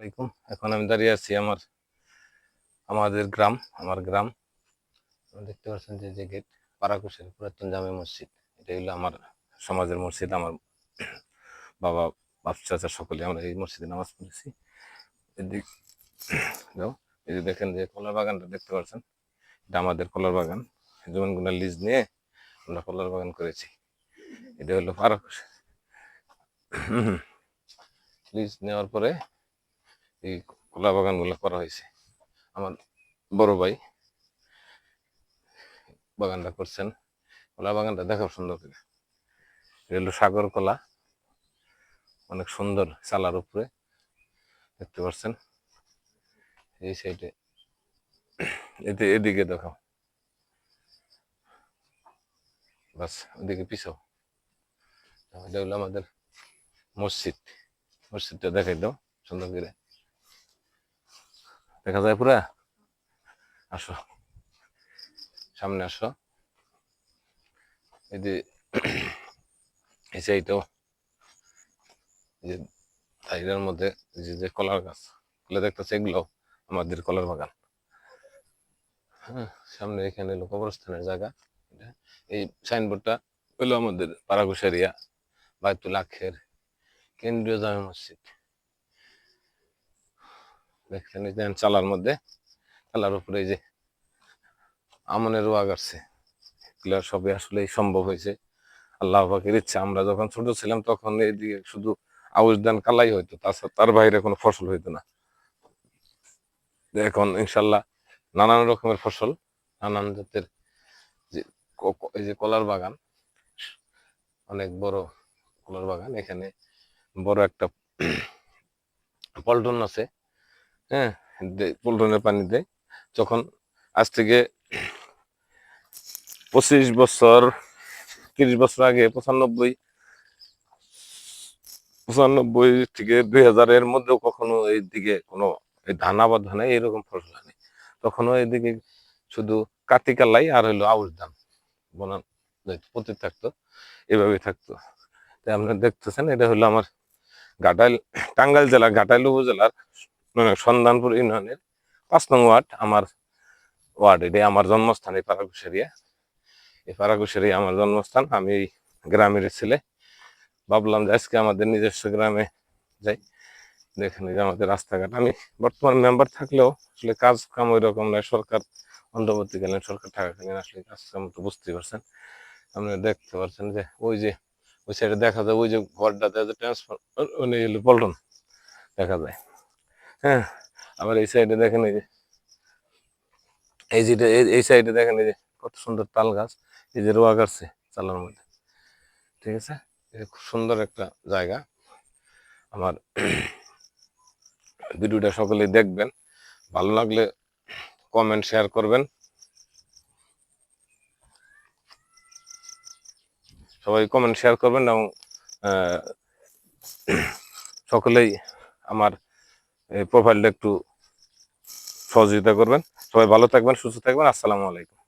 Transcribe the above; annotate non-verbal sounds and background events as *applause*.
আলাইকুম। এখন আমি দাঁড়িয়ে আছি আমার, আমাদের গ্রাম, আমার গ্রাম। দেখতে পাচ্ছেন যে যে গেট পারাকুশের পুরাতন জামে মসজিদ। এটা হলো আমার সমাজের মসজিদ, আমার বাবা বাপ চাচা সকলে আমরা এই মসজিদে নামাজ পড়েছি। এদিক এই যে দেখেন যে কলার বাগানটা দেখতে পাচ্ছেন? এটা আমাদের কলার বাগান। জমিনগুলো লিজ নিয়ে আমরা কলার বাগান করেছি। এটা হলো পারাকুশ। লিজ নেওয়ার পরে এই কলা বাগানগুলো করা হয়েছে। আমার বড় ভাই বাগানটা করছেন। কলা বাগানটা দেখো সুন্দর করে। সাগর কলা। অনেক সুন্দর চালার উপরে। দেখতে পাচ্ছেন? এই সাইডে। এতে এদিকে দেখো বাস, ওদিকে পিছাও। এটা আমাদের মসজিদ। মসজিদটা দেখাই দাও সুন্দর করে। দেখা যায় পুরা? আসো। সামনে আসো। এই যে সাইডটাও যে সাইডের মধ্যে যে যে কলার গাছ, এগুলো দেখতেছে এগুলো? আমাদের কলার বাগান। হ্যাঁ সামনে এখানে হলো কবরস্থানের জায়গা এই সাইনবোর্ডটা হলো আমাদের পাড়াঘুষারিয়া বায়তুল আখের কেন্দ্রীয় জামে মসজিদ। যে চালার মধ্যে, চালার উপরে এই যে আমনের ওয়াগ আসছে। এগুলো সবই আসলে সম্ভব হয়েছে। আল্লাহ পাকের ইচ্ছা, আমরা যখন ছোট ছিলাম তখন এইদিকে শুধু আউশ ধান কালাই হইতো, তাছাড়া তার বাইরে কোনো ফসল হইতো না। এখন ইনশাল্লাহ নানান রকমের ফসল, নানান জাতের যে এই যে কলার বাগান, অনেক বড় কলার বাগান। এখানে বড় একটা *clears throat* পল্টন আছে। হ্যাঁ পানি দেয়। যখন আজ থেকে পঁচিশ বছর, তিরিশ বছর আগে, পঁচানব্বই পঁচানব্বই থেকে দুই হাজারের মধ্যেও কখনো এই দিকে কোনো এই ধান আবাদ হয় না এইরকম ফসল হয়নি তখনও এদিকে শুধু কাতিকালাই আর হইল আউশ ধান বনান পতি থাকতো, এভাবে থাকতো। তাই আপনারা দেখতেছেন, এটা হলো আমার ঘাটাইল, টাঙ্গাইল জেলা ঘাটাইল উপজেলার সন্ধানপুর ইউনিয়নের পাঁচ নং ওয়ার্ড আমার ওয়ার্ড এটা আমার জন্মস্থান, এই পাড়াকুশারিয়া। এই পাড়াকুশারিয়া আমার জন্মস্থান। আমি এই গ্রামের ছেলে। ভাবলাম যে আজকে আমাদের নিজস্ব গ্রামে যাই। দেখেন যে আমাদের রাস্তাঘাট। আমি বর্তমান মেম্বার থাকলেও আসলে কাজ কাম ওই রকম নয়। সরকার, অন্তর্বর্তীকালীন সরকার থাকাকালীন আসলে কাজ কাম তো বুঝতেই পারছেন। আপনি দেখতে পারছেন যে ওই যে, ওই সাইডে দেখা যায়, ওই যে ঘরটাতে ট্রান্সফার হলো পল্টন দেখা যায়। হ্যাঁ আবার এই সাইডে দেখেন এই যে, এই যেটা এই- সাইডে দেখেন এই যে কত সুন্দর তাল গাছ, এই যে রোয়া গাছে চালার মধ্যে। ঠিক আছে? খুব সুন্দর একটা জায়গা। আমার ভিডিওটা সকলেই দেখবেন। ভালো লাগলে কমেন্ট শেয়ার করবেন। সবাই কমেন্ট শেয়ার করবেন এবং সকলেই আমার প্রোফাইলটা একটু সহযোগিতা করবেন। সবাই ভালো থাকবেন সুস্থ থাকবেন। আসসালামু আলাইকুম।